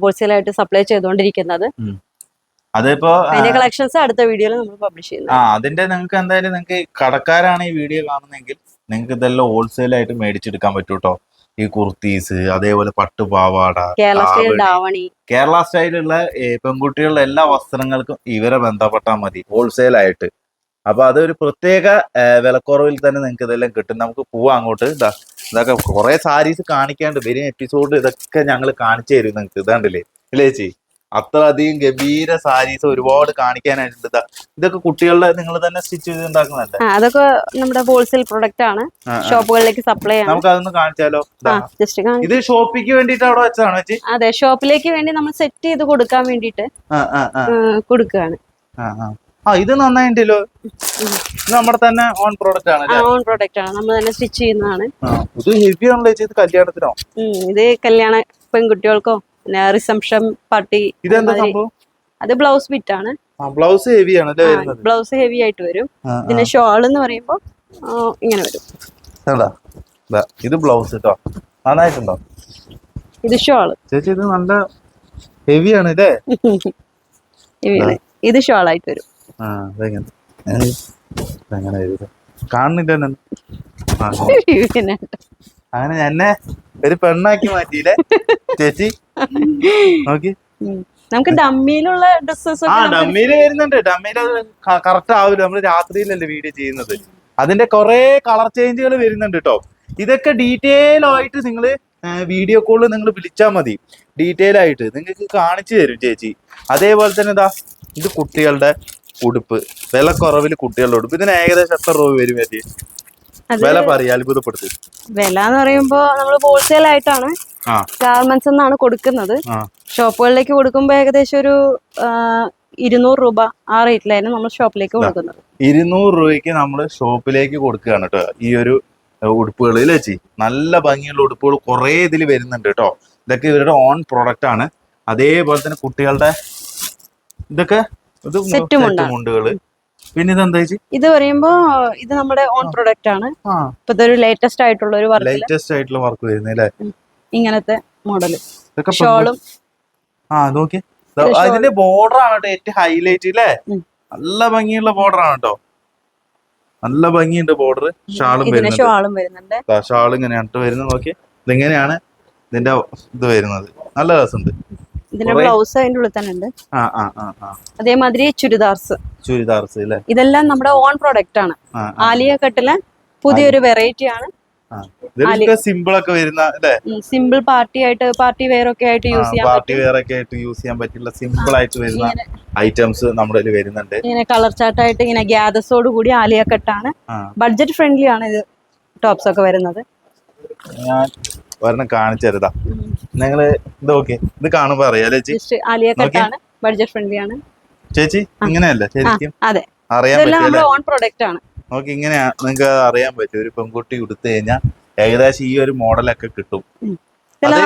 ഹോൾസെയിൽ ആയിട്ട് സപ്ലൈ ചെയ്തുകൊണ്ടിരിക്കുന്നത്. അതിപ്പോ കളക്ഷൻസ് അടുത്ത വീഡിയോയിൽ നമ്മൾ പബ്ലിഷ് ചെയ്യുന്നത്. ആ അതിന്റെ നിങ്ങൾക്ക് എന്തായാലും നിങ്ങൾക്ക് കടക്കാരാണ് ഈ വീഡിയോ കാണുന്നെങ്കിൽ നിങ്ങൾക്ക് ഇതെല്ലാം ഹോൾസെയിൽ ആയിട്ട് മേടിച്ചെടുക്കാൻ പറ്റും കേട്ടോ ഈ കുർത്തീസ് അതേപോലെ പട്ടുപാവാട കേരള സ്റ്റൈലുള്ള പെൺകുട്ടികളുടെ എല്ലാ വസ്ത്രങ്ങൾക്കും ഇവരെ ബന്ധപ്പെട്ടാൽ മതി ഹോൾസെയിൽ ആയിട്ട്. അപ്പൊ അതൊരു പ്രത്യേക വിലക്കുറവിൽ തന്നെ നിങ്ങൾക്ക് ഇതെല്ലാം കിട്ടും. നമുക്ക് പോവാം അങ്ങോട്ട്. ഇതാ ഇതൊക്കെ കുറെ സാരീസ് കാണിക്കാണ്ട് വരും എപ്പിസോഡ് ഇതൊക്കെ ഞങ്ങൾ കാണിച്ചു തരും നിങ്ങൾക്ക് ഇതാണ്ടില്ലേ ഇല്ലേ ചേച്ചി? അത്ര അധികം ഗംഭീര സാരീസ് ഒരുപാട് കാണിക്കാനായിട്ടുണ്ട്. ഇതാ ഇതൊക്കെ കുട്ടികളുടെ നിങ്ങൾ തന്നെ സ്റ്റിച്ച് ചെയ്ത് ഉണ്ടാക്കുന്നുണ്ട് അതൊക്കെ നമ്മുടെ ഹോൾസെയിൽ പ്രൊഡക്റ്റ് ആണ്. ഷോപ്പുകളിലേക്ക് സപ്ലൈ ആണ്. നമുക്ക് അതൊന്ന് കാണിച്ചാലോ? ഇത് ഷോപ്പിക്ക് വേണ്ടിട്ട് അവിടെ വെച്ചതാണോ ചേച്ചി? അതെ ഷോപ്പിലേക്ക് വേണ്ടി നമ്മൾ സെറ്റ് ചെയ്ത് കൊടുക്കാൻ വേണ്ടിട്ട് കൊടുക്കുകയാണ് ആ, ഇത് നന്നായിട്ടല്ലോ? നമ്മുടെ തന്നെ ഓൺ പ്രോഡക്റ്റ് ആണ് ഓൺ പ്രോഡക്റ്റ് ആണ്. നമ്മൾ തന്നെ സ്റ്റിച്ച് ചെയ്യുന്നതാണ്. ഇത് ഹെവി ആണല്ലോ ചേച്ചി ഇത് കല്യാണത്തിനോ? ഇത് കല്യാണ പെൺകുട്ടികൾക്കോ? പിന്നെ റിസംഷൻ പാർട്ടി അത് ബ്ലൗസ് ബിറ്റ് ആണ്. ബ്ലൗസ് ഹെവി ആണ് ബ്ലൗസ് ഹെവി ആയിട്ട് വരും. ആ. ഷോൾ എന്ന് പറയുമ്പോ ഇങ്ങനെ വരും. ഇത് ബ്ലൗസ് കേട്ടോ നന്നായിട്ടുണ്ടോ? ഇത് ഷോൾ ചേച്ചി ഇത് നല്ല ഹെവി ആണ് ഇതേ ഇത് ഷോൾ ആയിട്ട് വരും. കാണുന്നില്ല പിന്നെ അങ്ങനെ എന്നെ ഒരു പെണ്ണാക്കി മാറ്റിയില്ലേ? ചേച്ചി? നോക്കി. നമുക്ക് ഡമ്മിയിലുള്ള ഡ്രസ്സസ് ആ ഡമ്മിയിൽ വരുന്നുണ്ട്. ഡമ്മിയിൽ കറക്റ്റ് ആവില്ല. നമ്മൾ രാത്രിയിലല്ലേ വീഡിയോ ചെയ്യുന്നത്. അതിന്റെ കുറെ കളർ ചേഞ്ചുകൾ വരുന്നുണ്ട് കേട്ടോ ഇതൊക്കെ ഡീറ്റെയിൽ ആയിട്ട് നിങ്ങൾ വീഡിയോ കോളിൽ നിങ്ങൾ വിളിച്ചാൽ മതി. ഡീറ്റെയിൽ ആയിട്ട്. നിങ്ങൾക്ക് കാണിച്ചു തരും ചേച്ചി. അതേപോലെ തന്നെ ഇതാ ഇത് കുട്ടികളുടെ ഉടുപ്പ്. വില കുറവിൽ കുട്ടികളുടെ ഉടുപ്പ്. ഇതിന് ഏകദേശം എത്ര രൂപ വരും അത് വില പറയാ അത്ഭുതപ്പെടുത്തി. വില എന്ന് പറയുമ്പോ നമ്മൾ ഹോൾസെയിൽ ആയിട്ടാണ് ഗാർമെന്റ്സ് എന്നാണ് കൊടുക്കുന്നത്. ഷോപ്പുകളിലേക്ക് കൊടുക്കുമ്പോ ഏകദേശം ഒരു ഇരുന്നൂറ് രൂപ ആ റേറ്റിലായിരുന്നു നമ്മൾ ഷോപ്പിലേക്ക് കൊടുക്കുന്നത്. ഇരുന്നൂറ് രൂപയ്ക്ക് നമ്മൾ ഷോപ്പിലേക്ക് കൊടുക്കുകയാണ് കേട്ടോ ഈ ഒരു ഉടുപ്പുകൾ ഇല്ലേ ചേച്ചി? നല്ല ഭംഗിയുള്ള ഉടുപ്പുകൾ കുറേ ഇതിൽ വരുന്നുണ്ട് കേട്ടോ ഇതൊക്കെ ഇവരുടെ ഓൺ പ്രൊഡക്റ്റ് ആണ്. അതേപോലെ തന്നെ കുട്ടികളുടെ ഇതൊക്കെ ഇത് മുണ്ടുകൾ പിന്നെ ഇതെന്താ ചേച്ചി? ഇത് പറയുമ്പോൾ ഇത് നമ്മുടെ ഓൺ പ്രൊഡക്റ്റ് ആണ്. ഇപ്പൊ ഇതൊരു ലേറ്റസ്റ്റ് ആയിട്ടുള്ള ഒരു വർക്കിൽ ലേറ്റസ്റ്റ് ആയിട്ടുള്ള വർക്ക് വരുന്നല്ലേ ഇങ്ങനത്തെ മോഡൽ ഷോളും. ആ നോക്കി അതിന്റെ ബോർഡർ ആണ് ഏറ്റവും ഹൈലൈറ്റ് അല്ലേ? നല്ല ഭംഗിയുള്ള ബോർഡർ ആണ് കേട്ടോ. നല്ല ഭംഗിയുണ്ട് ബോർഡർ ഷാളും വരുന്നുണ്ട്. ഷാൾ ഇങ്ങനെയാണ് വരുന്നത്. നോക്കി ഇതിങ്ങനെയാണ് ഇതിന്റെ ഇത് വരുന്നത്. നല്ല രസമുണ്ട്. ഇതിന്റെ ബ്ലൗസ് അതിന്റെ ഉള്ളിൽ തന്നെ ഉണ്ട്. അതേമാതിരി ചുരിദാർസ്. ചുരിദാർസ് അല്ലേ ഇതെല്ലാം നമ്മുടെ ഓൺ പ്രോഡക്റ്റ് ആണ്. ആലിയ കട്ടിലെ പുതിയൊരു വെറൈറ്റി ആണ്. സിമ്പിൾ ഒക്കെ വരുന്ന സിമ്പിൾ പാർട്ടി ആയിട്ട് പാർട്ടി വെയർ ഒക്കെ ആയിട്ട് യൂസ് ചെയ്യാൻ പാർട്ടി വെയർ ഒക്കെ ആയിട്ട് യൂസ് ചെയ്യാൻ പറ്റില്ല. സിമ്പിൾ ആയിട്ട് വരുന്ന ഐറ്റംസ് നമ്മുടെ വരുന്നുണ്ട്. ഇങ്ങനെ കളർ ചാർട്ട് ആയിട്ട് ഇങ്ങനെ ഗ്യാദസോട് കൂടി ആലിയ കട്ടാണ്. ബഡ്ജറ്റ് ഫ്രണ്ട്ലി ആണ് ഇത്. ടോപ്സ് ഒക്കെ വരുന്നത്. ഞാൻ ഒരെണ്ണം കാണിച്ചരുതാ നിങ്ങൾ ഇത് ഓക്കെ ഇത് കാണുമ്പോ അറിയാലേ ജസ്റ്റ് ആലിയ കട്ടാണ്. ബഡ്ജറ്റ് ഫ്രണ്ട്ലി ആണ്. ചേച്ചി ഇങ്ങനെയല്ലേ ശരിക്കും? അതെ. അറിയാൻ പറ്റില്ല ഓൺ പ്രൊഡക്റ്റ് ആണ്. നോക്കി ഇങ്ങനെയാ നിങ്ങൾക്ക് അറിയാൻ പറ്റും. ഒരു പെൺകുട്ടി ഉടുത്തു കഴിഞ്ഞാൽ ഏകദേശം ഈ ഒരു മോഡലൊക്കെ കിട്ടും. ഇങ്ങനെ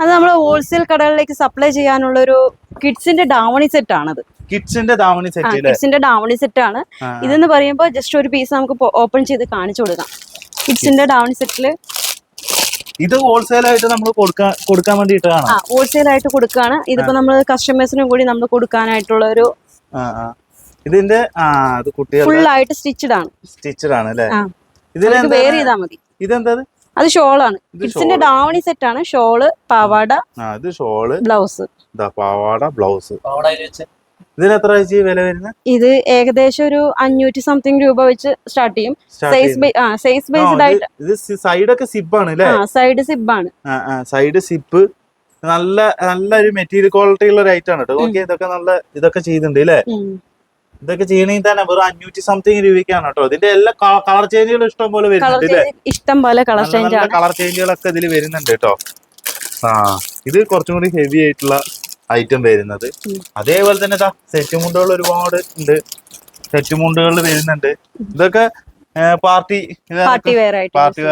അത് നമ്മൾ ഹോൾസെയിൽ കടകളിലേക്ക് സപ്ലൈ ചെയ്യാനുള്ള ഒരു കിഡ്സിന്റെ ഡാവണി സെറ്റ് ആണത് കിഡ്സിന്റെ ഡാവണി സെറ്റ് കിഡ്സിന്റെ ഡാവണി സെറ്റ് ആണ്. ഇതെന്ന് പറയുമ്പോൾ ജസ്റ്റ് ഒരു പീസ് നമുക്ക് ഓപ്പൺ ചെയ്ത് കാണിച്ചു കൊടുക്കാം. കിഡ്സിന്റെ ഡാവണി സെറ്റിൽ ഇത് ഹോൾസെയിൽ ആയിട്ട് നമ്മൾ കൊടുക്കാൻ കൊടുക്കാൻ വേണ്ടിയിട്ടാണ്? ആ ഹോൾസെയിൽ ആയിട്ട് കൊടുക്കാണ്. ഇതിപ്പോ നമ്മൾ കസ്റ്റമേഴ്സിനും കൂടി നമ്മൾ കൊടുക്കാനായിട്ടുള്ള ഒരു ഇതിന്റെ ആ ഇത് കുട്ടികളുടെ ഫുൾ ആയിട്ട് സ്റ്റിച്ചഡ് ആണ്. സ്റ്റിച്ചഡ് ആണ് അല്ലേ? ഇതിനെ ഇതിലെന്താ ചെയ്താ ചെയ്താൽ മതി. ഇതെന്താ അത്? ഷോളാണ്. ആണ് കിഡ്സിന്റെ. ഡാവണി സെറ്റ് ആണ്. ഷോൾ പാവാട ആ ഇത് ഷോൾ. ബ്ലൗസ്. ദാ പാവാട ബ്ലൗസ്. ഇതിന് എത്ര വില വരുന്നത്? ഇത് ഏകദേശം ഒരു അഞ്ഞൂറ്റി സംതിങ് രൂപ വെച്ച് സ്റ്റാർട്ട് ചെയ്യും. സൈസ് സൈസ് ബേസ്ഡ് ആയിട്ട്. ഇത് ഒക്കെ സിബ് ആണ് അല്ലേ സൈഡ് സിബ് ആണ്. സൈഡ് സിബ് നല്ല നല്ല ഒരു മെറ്റീരിയൽ ക്വാളിറ്റി ഉള്ള ഒരു ഐറ്റം ആണ് കേട്ടോ ഓക്കെ ഇതൊക്കെ നല്ല ഇതൊക്കെ ചെയ്യുന്നുണ്ട് അല്ലേ ഇതൊക്കെ ചെയ്യണമെങ്കിൽ തന്നെ വെറും അഞ്ഞൂറ്റി സംതിങ് രൂപയ്ക്കാണ് കേട്ടോ ഇതിന്റെ എല്ലാ കളർ ചേഞ്ചുകളും ഇഷ്ടം പോലെ വരുന്നുണ്ട് അല്ലേ ഇഷ്ടം പോലെ കളർ ചേഞ്ച് കളർ ചേഞ്ചുകളൊക്കെ ഇതിൽ വരുന്നുണ്ട് കേട്ടോ ആ ഇത് കുറച്ചും കൂടി ഹെവി ആയിട്ടുള്ള ഐറ്റം വരുന്നത്. അതേപോലെ തന്നെ ഇതാ സെറ്റ് മുണ്ടുകൾ ഒരുപാട് ഉണ്ട്. സെറ്റ് മുണ്ടുകൾ വരുന്നുണ്ട്. ഇതൊക്കെ പാർട്ടി പാർട്ടി വെയർ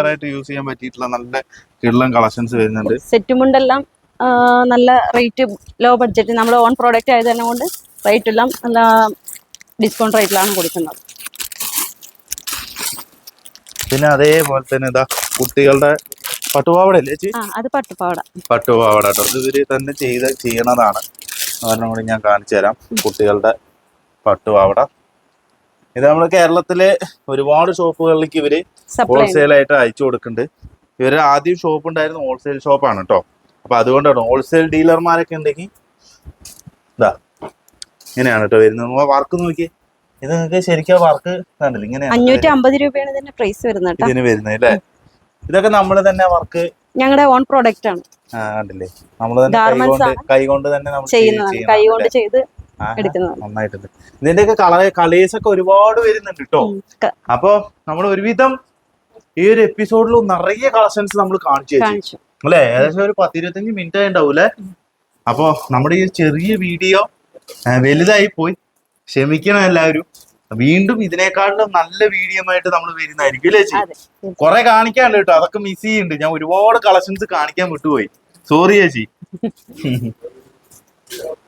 ആയിട്ട് യൂസ് ചെയ്യാൻ പറ്റിയിട്ടുള്ള നല്ല കിള്ളം കളക്ഷൻസ് വരുന്നുണ്ട്. സെറ്റ് മുണ്ടെല്ലാം നല്ല റേറ്റ് ലോ ബഡ്ജറ്റ് നമ്മൾ ഓൺ പ്രോഡക്റ്റ് ആയത് തന്നെ കൊണ്ട് റേറ്റ് എല്ലാം നല്ല ഡിസ്കൗണ്ട് റേറ്റിലാണ് കൊടുക്കുന്നത്. പിന്നെ അതേപോലെ തന്നെ ഇതാ കുട്ടികളുടെ പട്ടുപാവട അല്ലേ ചേച്ചി അത് പട്ടുപാവട. പട്ടുപാവട കേട്ടോ. ഇവർ തന്നെ ചെയ്ത് ചെയ്യണതാണ്. അവരുടെ കൂടി ഞാൻ കാണിച്ചു തരാം. കുട്ടികളുടെ പട്ടുപാവട. ഇത് നമ്മൾ കേരളത്തിലെ ഒരുപാട് ഷോപ്പുകളിലേക്ക് ഇവർ ആയിട്ട് അയച്ചു കൊടുക്കുന്നുണ്ട്. ഇവർ ആദ്യം ഷോപ്പ് ഉണ്ടായിരുന്നു ഹോൾസെയിൽ ഷോപ്പാണ് കേട്ടോ. അപ്പൊ അതുകൊണ്ടാണ് ഹോൾസെയിൽ ഡീലർമാരൊക്കെ ഉണ്ടെങ്കിൽ ഇതാ ഇങ്ങനെയാണ് കേട്ടോ വരുന്നത്. വർക്ക് നോക്കി ഇത് നിങ്ങൾക്ക് ശരിക്കും വർക്ക് കണ്ടില്ല? ഇങ്ങനെയാണ് അഞ്ഞൂറ്റി അമ്പത് രൂപയാണ് ഇതിന്റെ പ്രൈസ് വരുന്നത് ഇതിന് വരുന്നത് അല്ലേ? ഇതൊക്കെ നമ്മൾ തന്നെ വർക്ക് ഞങ്ങളുടെ ഓൺ പ്രോഡക്റ്റ് ആണ്. കണ്ടില്ലേ നമ്മൾ തന്നെ കൈകൊണ്ട് തന്നെ ചെയ്യുന്നതാണ്. കൈകൊണ്ട് ചെയ്ത് എടുക്കുന്നതാണ്. നന്നായിട്ടുണ്ട്. ഇതിന്റെയൊക്കെ കള കളേഴ്സ് ഒക്കെ ഒരുപാട് വരുന്നുണ്ട് കേട്ടോ. അപ്പൊ നമ്മൾ ഒരുവിധം ഈ ഒരു എപ്പിസോഡിൽ നിറയെ കളക്ഷൻസ് നമ്മൾ കാണിച്ചു അല്ലേ? ഏകദേശം ഒരു പത്തിരുപത്തഞ്ച് മിനിറ്റ് ഉണ്ടാവൂലേ അപ്പോ നമ്മുടെ ഈ ചെറിയ വീഡിയോ വലുതായി പോയി. ക്ഷമിക്കണം എല്ലാവരും. വീണ്ടും ഇതിനേക്കാളും നല്ല വീഡിയോ ആയിട്ട് നമ്മൾ വരുന്നതായിരിക്കും അല്ലേ ചേച്ചി? കുറെ കാണിക്കാണ്ട് കേട്ടോ. അതൊക്കെ മിസ് ചെയ്യുന്നുണ്ട്. ഞാൻ ഒരുപാട് കളക്ഷൻസ് കാണിക്കാൻ വിട്ടുപോയി. സോറി ചേച്ചി.